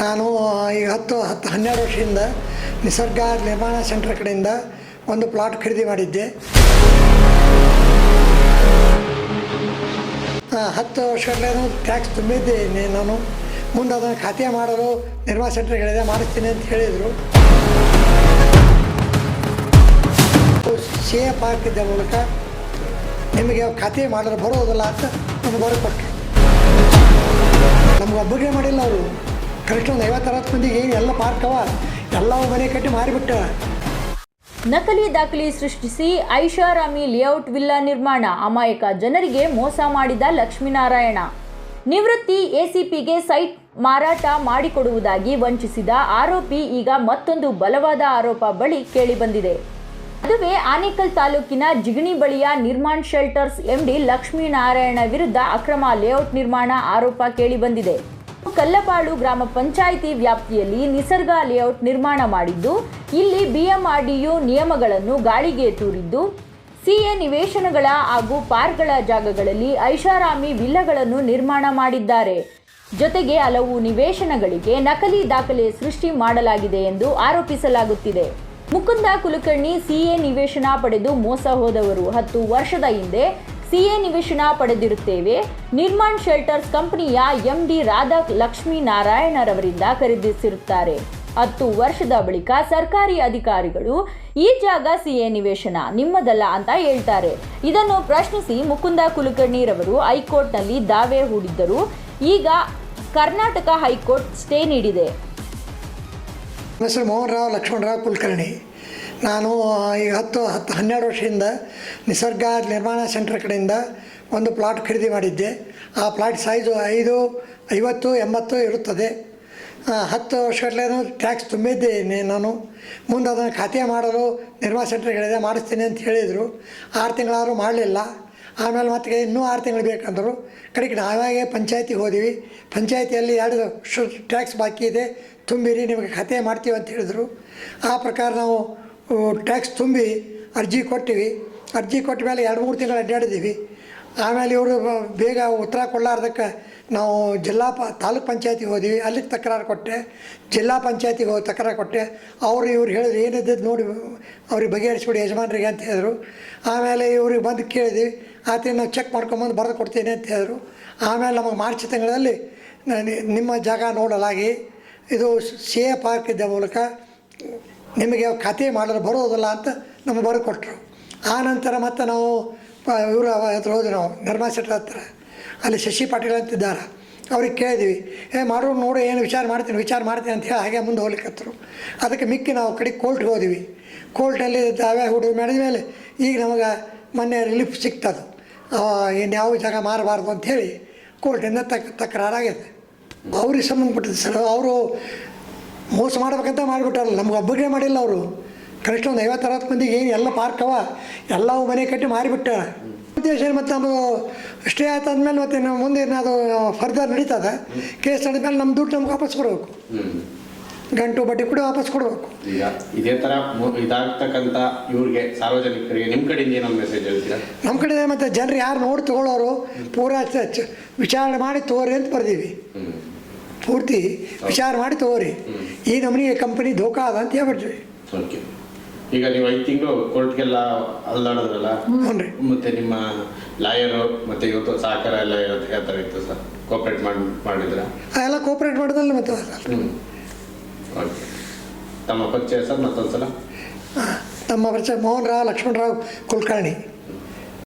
ನಾನು ಈಗ ಹತ್ತು ಹತ್ತು, ಹನ್ನೆರಡು ವರ್ಷದಿಂದ ನಿಸರ್ಗ ನಿರ್ಮಾಣ ಸೆಂಟರ್ ಕಡೆಯಿಂದ ಒಂದು ಪ್ಲಾಟ್ ಖರೀದಿ ಮಾಡಿದ್ದೆ. ಹತ್ತು ವರ್ಷಗಳೇನು ಟ್ಯಾಕ್ಸ್ ತುಂಬಿದ್ದೇನೆ ನಾನು ಮುಂದೆ ಅದನ್ನು ಖಾತೆ ಮಾಡಲು ನಿರ್ಮಾಣ ಸೆಂಟರ್ ಹೇಳಿದೆ, ಮಾಡಿಸ್ತೀನಿ ಅಂತ ಹೇಳಿದರು. ಸಿ ಎಫ್ ಹಾಕಿದ್ದ ಮೂಲಕ ನಿಮಗೆ ಖಾತೆ ಮಾಡಲು ಬರೋದಿಲ್ಲ ಅಂತ ನಮ್ಗೆ ಕೊಟ್ಟರು. ನಮ್ಗೆ ಒಬ್ಬರಿಗೆ ಮಾಡಿಲ್ಲ ಅವರು. ಕನಿಷ್ಠ ಒಂದು ಎಲ್ಲ ಪಾರ್ಕ್ ಅವ? ಮನೆ ಕಟ್ಟಿ ಮಾರಿಬಿಟ್ಟ. ನಕಲಿ ದಾಖಲೆ ಸೃಷ್ಟಿಸಿ ಐಷಾರಾಮಿ ಲೇಔಟ್ ವಿಲ್ಲಾ ನಿರ್ಮಾಣ. ಅಮಾಯಕ ಜನರಿಗೆ ಮೋಸ ಮಾಡಿದ ಲಕ್ಷ್ಮೀನಾರಾಯಣ. ನಿವೃತ್ತಿ ಎಸಿಪಿಗೆ ಸೈಟ್ ಮಾರಾಟ ಮಾಡಿಕೊಡುವುದಾಗಿ ವಂಚಿಸಿದ ಆರೋಪಿ ಈಗ ಮತ್ತೊಂದು ಬಲವಾದ ಆರೋಪ ಬಳಿ ಕೇಳಿಬಂದಿದೆ. ಅದುವೇ ಆನೇಕಲ್ ತಾಲೂಕಿನ ಜಿಗಣಿ ಬಳಿಯ ನಿರ್ಮಾಣ್ ಶೆಲ್ಟರ್ಸ್ ಎಂಡಿ ಲಕ್ಷ್ಮೀನಾರಾಯಣ ವಿರುದ್ಧ ಅಕ್ರಮ ಲೇಔಟ್ ನಿರ್ಮಾಣ ಆರೋಪ ಕೇಳಿಬಂದಿದೆ. ಕಲ್ಲಪಾಳು ಗ್ರಾಮ ಪಂಚಾಯಿತಿ ವ್ಯಾಪ್ತಿಯಲ್ಲಿ ನಿಸರ್ಗ ಲೇಔಟ್ ನಿರ್ಮಾಣ ಮಾಡಿದ್ದು, ಇಲ್ಲಿ ಬಿಎಂಆರ್ಡಿಯು ನಿಯಮಗಳನ್ನು ಗಾಳಿಗೆ ತೂರಿದ್ದು, ಸಿಎ ನಿವೇಶನಗಳ ಹಾಗೂ ಪಾರ್ಕ್ಗಳ ಜಾಗಗಳಲ್ಲಿ ಐಷಾರಾಮಿ ವಿಲ್ಲಗಳನ್ನು ನಿರ್ಮಾಣ ಮಾಡಿದ್ದಾರೆ. ಜೊತೆಗೆ ಹಲವು ನಿವೇಶನಗಳಿಗೆ ನಕಲಿ ದಾಖಲೆ ಸೃಷ್ಟಿ ಮಾಡಲಾಗಿದೆ ಎಂದು ಆರೋಪಿಸಲಾಗುತ್ತಿದೆ. ಮುಕುಂದ ಕುಲಕರ್ಣಿ ಸಿಎ ನಿವೇಶನ ಪಡೆದು ಮೋಸ ಹೋದವರು ಹತ್ತು ವರ್ಷದ ಹಿಂದೆ ಸಿಎ ನಿವೇಶನ ಪಡೆದಿರುತ್ತೇವೆ. ನಿರ್ಮಾಣ್ ಶೆಲ್ಟರ್ಸ್ ಕಂಪನಿಯ ಎಂಡಿ ರಾಧಾ ಲಕ್ಷ್ಮೀ ನಾರಾಯಣರವರಿಂದ ಖರೀದಿಸಿರುತ್ತಾರೆ. ಹತ್ತು ವರ್ಷದ ಬಳಿಕ ಸರ್ಕಾರಿ ಅಧಿಕಾರಿಗಳು, ಈ ಜಾಗ ಸಿಎ ನಿವೇಶನ, ನಿಮ್ಮದಲ್ಲ ಅಂತ ಹೇಳ್ತಾರೆ. ಇದನ್ನು ಪ್ರಶ್ನಿಸಿ ಮುಕುಂದ ಕುಲಕರ್ಣಿರವರು ಹೈಕೋರ್ಟ್ನಲ್ಲಿ ದಾವೆ ಹೂಡಿದ್ದರು. ಈಗ ಕರ್ನಾಟಕ ಹೈಕೋರ್ಟ್ ಸ್ಟೇ ನೀಡಿದೆ. ಮೋಹನ್ ರಾವ್ ಲಕ್ಷ್ಮಣರಾವ್ ಕುಲಕರ್ಣಿ. ನಾನು ಈಗ ಹತ್ತು ಹತ್ತು, ಹನ್ನೆರಡು ವರ್ಷದಿಂದ ನಿಸರ್ಗ ನಿರ್ಮಾಣ ಸೆಂಟರ್ ಕಡೆಯಿಂದ ಒಂದು ಪ್ಲಾಟ್ ಖರೀದಿ ಮಾಡಿದ್ದೆ. ಆ ಪ್ಲಾಟ್ ಸೈಜು ಐದು, ಐವತ್ತು, ಎಂಬತ್ತು ಇರುತ್ತದೆ. ಹತ್ತು ವರ್ಷಗಟ್ಟಲೆ ಟ್ಯಾಕ್ಸ್ ತುಂಬಿದ್ದೇನೆ ನಾನು. ಮುಂದೆ ಅದನ್ನು ಖಾತೆ ಮಾಡಲು ನಿರ್ಮಾಣ ಸೆಂಟರ್ ಹೇಳಿದೆ ಮಾಡಿಸ್ತೀನಿ ಅಂತ ಹೇಳಿದರು. ಆರು ತಿಂಗಳಾದರೂ ಮಾಡಲಿಲ್ಲ. ಆಮೇಲೆ ಮತ್ತೆ ಇನ್ನೂ ಆರು ತಿಂಗಳು ಬೇಕಂದರು. ಕಡೆಗೆ ನಾವಾಗೆ ಪಂಚಾಯತಿಗೆ ಹೋದಿವಿ. ಪಂಚಾಯತಿಯಲ್ಲಿ ಎರಡು ಟ್ಯಾಕ್ಸ್ ಬಾಕಿ ಇದೆ. ತುಂಬಿರಿ, ನಿಮಗೆ ಖಾತೆ ಮಾಡ್ತೀವಿ ಅಂತ ಹೇಳಿದರು. ಆ ಪ್ರಕಾರ ನಾವು ಟ್ಯಾಕ್ಸ್ ತುಂಬಿ ಅರ್ಜಿ ಕೊಟ್ಟಿವಿ. ಅರ್ಜಿ ಕೊಟ್ಟ ಮೇಲೆ ಎರಡು ಮೂರು ತಿಂಗಳು ಅಡ್ಡಾಡಿದ್ದೀವಿ ಆಮೇಲೆ ಇವರು ಬೇಗ ಉತ್ತರ ಕೊಡಲಾರ್ದಕ್ಕೆ ನಾವು ಜಿಲ್ಲಾ ಪ, ತಾಲೂಕ್ ಪಂಚಾಯತಿಗೆ ಹೋದ್ವಿ. ಅಲ್ಲಿ ತಕರಾರು ಕೊಟ್ಟೆ. ಜಿಲ್ಲಾ ಪಂಚಾಯತಿಗೆ ಹೋಗಿ ತಕರಾರು ಕೊಟ್ಟೆ. ಅವರು ಇವ್ರು ಹೇಳಿದ್ರು ಏನಿದ್ದದ್ದು ನೋಡಿ ಅವ್ರಿಗೆ ಬಗೆಹರಿಸ್ಬಿಡಿ ಯಜಮಾನ್ರಿಗೆ ಅಂತ ಹೇಳಿದ್ರು. ಆಮೇಲೆ ಇವ್ರಿಗೆ ಬಂದು ಕೇಳಿದ್ವಿ. ಆತ ನಾವು ಚೆಕ್ ಮಾಡ್ಕೊಂಬಂದು ಬರೆದು ಕೊಡ್ತೀನಿ ಅಂತ ಹೇಳಿದ್ರು. ಆಮೇಲೆ ನಮಗೆ ಮಾರ್ಚ್ ತಿಂಗಳಲ್ಲಿ ನಿಮ್ಮ ಜಾಗ ನೋಡಲಾಗಿ. ಇದು ಸಿ ಎ ಪಾರ್ಕ್ ಇದ್ದ ಮೂಲಕ ನಿಮಗೆ ಖಾತೆ ಮಾಡಲು ಬರೋದಿಲ್ಲ ಅಂತ ನಮಗೆ ಬರ್ಕೊಟ್ರು ಆ ನಂತರ ಮತ್ತೆ ನಾವು ಇವರು ಹತ್ರ ಹೋದ್ವಿ ನಾವು ನಿರ್ಮಾ ಶೆಟ್ಟರ್ ಹತ್ರ. ಅಲ್ಲಿ ಶಶಿ ಪಾಟೀಲ್ ಅಂತಿದ್ದಾರೆ. ಅವ್ರಿಗೆ ಕೇಳಿದ್ವಿ, ಏ ಮಾಡೋರು ನೋಡು, ಏನು ವಿಚಾರ ಮಾಡ್ತೀನಿ ವಿಚಾರ ಮಾಡ್ತೀನಿ ಅಂತ ಹೇಳಿ ಹಾಗೆ ಮುಂದೆ ಹೋಗ್ಲಿಕ್ಕತ್ತರು ಅದಕ್ಕೆ ಮಿಕ್ಕಿ ನಾವು ಕಡೆ ಕೋರ್ಟ್ಗೆ ಹೋದ್ವಿ. ಕೋರ್ಟಲ್ಲಿ ದಾವೆ ಹುಡುಗ ಮಾಡಿದ ಮೇಲೆ ಈಗ ನಮಗೆ ಮೊನ್ನೆ ರಿಲೀಫ್ ಸಿಗ್ತದು ಏನು ಯಾವ ಜಾಗ ಮಾರಬಾರ್ದು ಅಂಥೇಳಿ ಕೋರ್ಟಿಂದ ತಕ್, ತಕರಾರಾಗಿದೆ. ಅವ್ರಿಗೆ ಸಂಬಂಧಪಟ್ಟಿದ್ದು ಸರ್, ಅವರು ಮೋಸ ಮಾಡ್ಬೇಕಂತ ಮಾಡಿಬಿಟ್ಟಾರಲ್ಲ ನಮ್ಗೆ ಒಬ್ಬರಿಗೆ ಮಾಡಿಲ್ಲ ಅವರು. ಕನಿಷ್ಠ ಒಂದು ಐವತ್ತು ಅರವತ್ತು ಮಂದಿಗೆ ಏನು ಎಲ್ಲ ಪಾರ್ಕ್ ಅವ ಎಲ್ಲವೂ ಮನೆ ಕಟ್ಟಿ ಮಾರಿಬಿಟ್ಟ. ಉದ್ದೇಶ ಮತ್ತು ನಮ್ಮದು ಸ್ಟೇ ಆಯ್ತಾದ್ಮೇಲೆ ಮತ್ತೆ ನಾವು ಮುಂದೆ ಅದು ಫರ್ದರ್ ನಡೀತದೆ? ಕೇಸ್ ನಡೆದ್ಮೇಲೆ ನಮ್ಮ ದುಡ್ಡು ನಮ್ಗೆ ವಾಪಸ್ ಕೊಡಬೇಕು. ಗಂಟು ಬಡ್ಡಿ ಕೂಡ ವಾಪಸ್ ಕೊಡಬೇಕು. ಈಗ ಇದೇ ತರ ಇದಾಗ್ತಕ್ಕಂಥ ಇವ್ರಿಗೆ ಸಾರ್ವಜನಿಕರಿಗೆ ನಿಮ್ಮ ಕಡೆಯಿಂದ ಏನೋ ಮೆಸೇಜ್ ಹೇಳ್ತೀರಾ? ನಮ್ಮ ಕಡೆ ಮತ್ತು ಜನರು ಯಾರು ನೋಡಿ ತಗೊಳ್ಳೋರು ಪೂರಾ ವಿಚಾರಣೆ ಮಾಡಿ ತೋರಿ ಅಂತ ಬರ್ದೀವಿ. ಪೂರ್ತಿ ವಿಚಾರ ಮಾಡಿ ತಗೋರಿ. ಈ ನಮನಿಗೆ ಕಂಪನಿ ಧೋಕಾ ಅದ ಅಂತ ಹೇಳ್ಬಿಡ್ತೀವಿ ಓಕೆ ಈಗ ನೀವು ಐದು ತಿಂಗಳು ಕೋರ್ಟ್ಗೆಲ್ಲ ಅಲ್ಲಾಡೋದ್ರಲ್ಲ ಮತ್ತೆ ನಿಮ್ಮ ಲಾಯರು ಮತ್ತೆ ಇವತ್ತು ಸಹಕಾರ ಎಲ್ಲ ಯಾವ- ಯಾವ ಥರ ಇತ್ತು ಸರ್? ಕೋಪರೇಟ್ ಮಾಡಿ ಮಾಡಿದ್ರ? ಎಲ್ಲ ಕೋಪರೇಟ್ ಮಾಡಿದಲ್ಲ ಮತ್ತೆ. ಓಕೆ ತಮ್ಮ ಪರಿಚಯ ಸರ್ ಮತ್ತೊಂದ್ಸಲ? ತಮ್ಮ ಪರಿಚಯ ಮೋಹನ್ ರಾವ್ ಲಕ್ಷ್ಮಣರಾವ್ ಕುಲಕರ್ಣಿ.